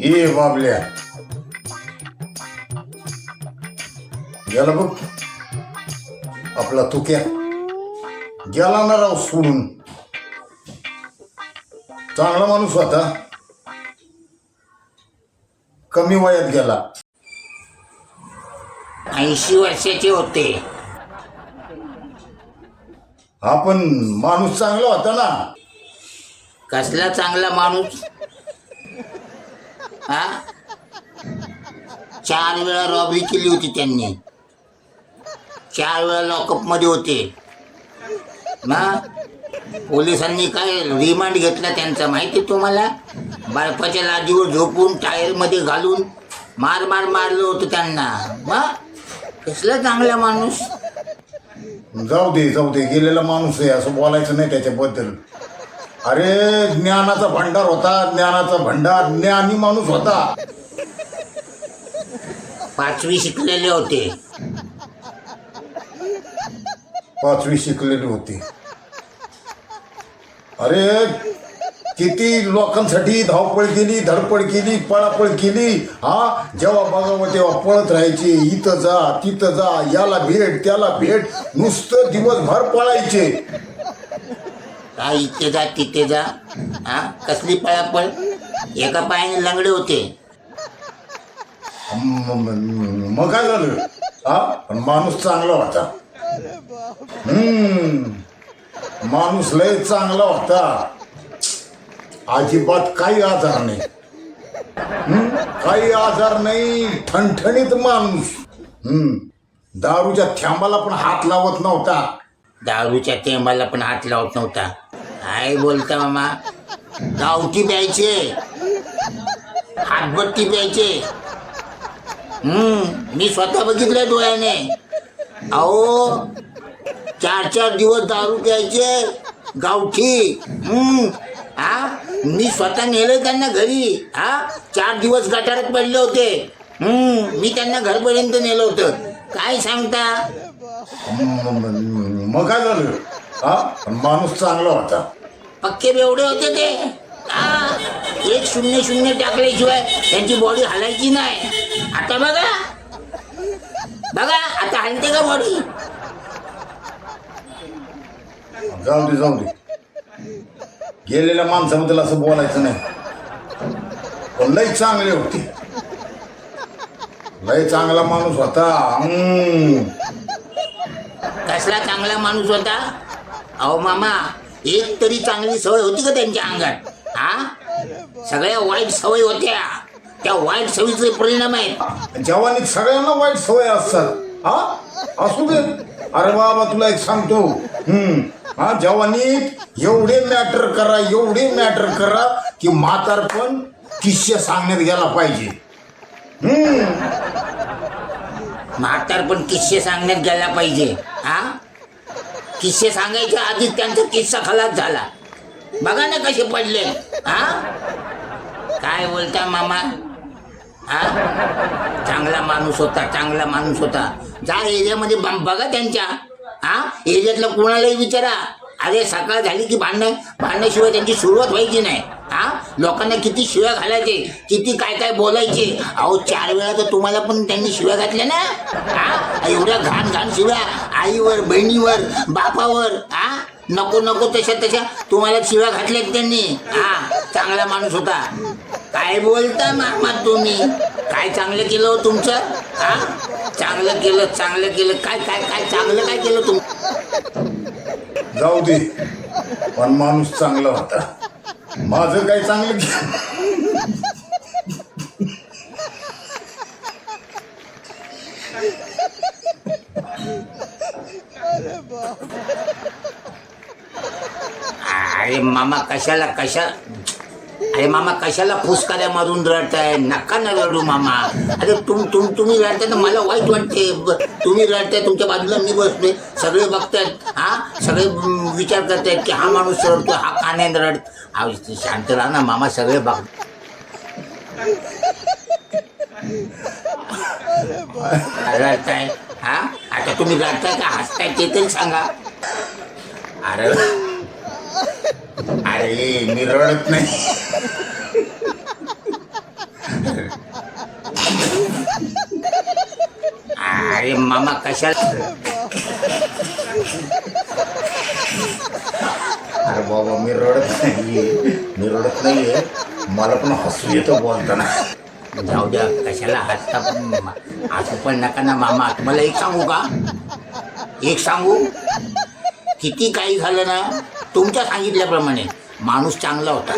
ये बाबल्या. गेला बघ. आपला तुक्या. गेला ना राव सोडून. चांगला माणूस होता. कमी वयात गेला. ऐंशी वर्षाचे होते. हा पण माणूस चांगला होता ना. कसला चांगला माणूस? हा? चार वेळा रॉबरी केली होती त्यांनी. चार वेळा लॉकअपमध्ये होते. ना पोलिसांनी काय रिमांड घेतला त्यांचा माहिती तुम्हाला? बर्फाच्या लादीवर झोपून टायरमध्ये घालून मार मार मारलं होतं त्यांना. मग कसला चांगला माणूस? जाऊ दे जाऊ दे. गेलेला माणूस आहे असं बोलायचं नाही त्याच्याबद्दल. अरे ज्ञानाचा भंडार होता ज्ञानाचा भंडार ज्ञानी माणूस होता. पाचवी शिकलेले होते. पाचवी शिकलेली होती. अरे किती लोकांसाठी धावपळ केली धडपड केली पळापळ केली हा? जेव्हा बघावं तेव्हा पळत राहायचे इथं जा तिथं जा याला भेट त्याला भेट नुसतं दिवसभर पळायचे. काय इथे जा तिथे जा. हा कसली पळापळ? एका पायाने लंगडे होते. म- म- मग काय झालं? हा पण माणूस चांगला होता. हम्म माणूस लय चांगला होता. अजिबात काही आजार नाही. हम्म, काही आजार नाही ठणठणीत माणूस. हम्म दारूच्या थ्यांबाला पण हात लावत नव्हता. दारूच्या तेंबाला पण हात लावत नव्हता. काय बोलता मामा. गावठी प्यायचे. हातभट्टी प्यायचे. हम्म मी स्वतः बघितलंय डोळ्याने. अहो चार चार दिवस दारू प्यायचे. गावठी. हम्म हा मी स्वतः नेलं त्यांना घरी. हा चार दिवस गटारात पडले होते. हम्म मी त्यांना घरपर्यंत नेलं होतं. काय सांगता? मग काय झालं? हा माणूस चांगला होता. पक्के बेवडे होते ते. हा. एक शून्य शून्य टाकल्याशिवाय त्यांची बॉडी हलायची नाही. आता बघा. बघा आता हलते का बॉडी जाऊ दे जाऊ दे. गेलेल्या माणसाबद्दल असं बोलायचं नाही. पण लय चांगले होते. लय चांगला माणूस होता. कसला चांगला माणूस होता? अहो मामा एक तरी चांगली सवय होती का त्यांच्या अंगात? हा? सगळ्या वाईट सवय होत्या. त्या वाईट सवयीचे परिणाम आहेत. जवानीत सगळ्यांना वाईट सवय असतात. हा? असू दे. अरे बाबा तुला एक सांगतो. हम्म. हा जवानीत एवढे मॅटर करा एवढे मॅटर करा की म्हातारपण किस्से सांगण्यात गेला पाहिजे. हम्म. म्हातार पण किस्से सांगण्यात गेला पाहिजे. हा? किस्से सांगायच्या आधीच त्यांचा किस्सा खलास झाला. बघा ना कसे पडले. हा? काय बोलता मामा? हा? चांगला माणूस होता चांगला माणूस होता. जा एरियामध्ये बघा त्यांच्या. हा? एरियातलं कोणालाही विचारा. अरे सकाळ झाली की भांडणं भांडण्याशिवाय त्यांची सुरुवात व्हायची नाही. हा? लोकांना किती शिव्या घालायचे किती काय काय बोलायचे. अहो चार वेळा तर तुम्हाला पण त्यांनी शिव्या घातल्या ना. हा? एवढ्या घाण घाण शिव्या. आईवर बहिणीवर बापावर हा नको नको तशा तशा. तुम्हाला शिव्या घातल्यात त्यांनी. हा चांगला माणूस होता. काय बोलता मामा तुम्ही? काय चांगलं केलं हो तुमचं? हा चांगलं केलं चांगलं केलं. काय काय काय चांगलं काय केलं तुम जाऊ दे. पण माणूस चांगला होता. माझं काय चांगलं अरे मामा कशाला कशा? अरे मामा कशाला फुसकाऱ्या मारून रडताय? नका ना रडू मामा. अरे तुम तुम तुम्ही रडताय तर मला वाईट वाटते. ब- तुम्ही रडताय तुमच्या बाजूला मी बसलोय. सगळे बघतायत हा? सगळे म, विचार करतायत की हा माणूस रडतो हा का नाही रडत? अहो, शांत राहा ना मामा सगळे बघ. रडताय हा? आता तुम्ही रडताय का? हसताय ते तरी सांगा. अरे. अरे मी रडत नाही. अरे मामा कशा अरे बाबा मी रडत नाही मी रडत नाहीये. मला पण हसू येतो बोलताना. जाऊ द्या कशाला हसता पण असं पण नका ना मामा तुम्हाला एक सांगू का? एक सांगू? किती काही झालं ना तुमच्या सांगितल्याप्रमाणे माणूस चांगला होता.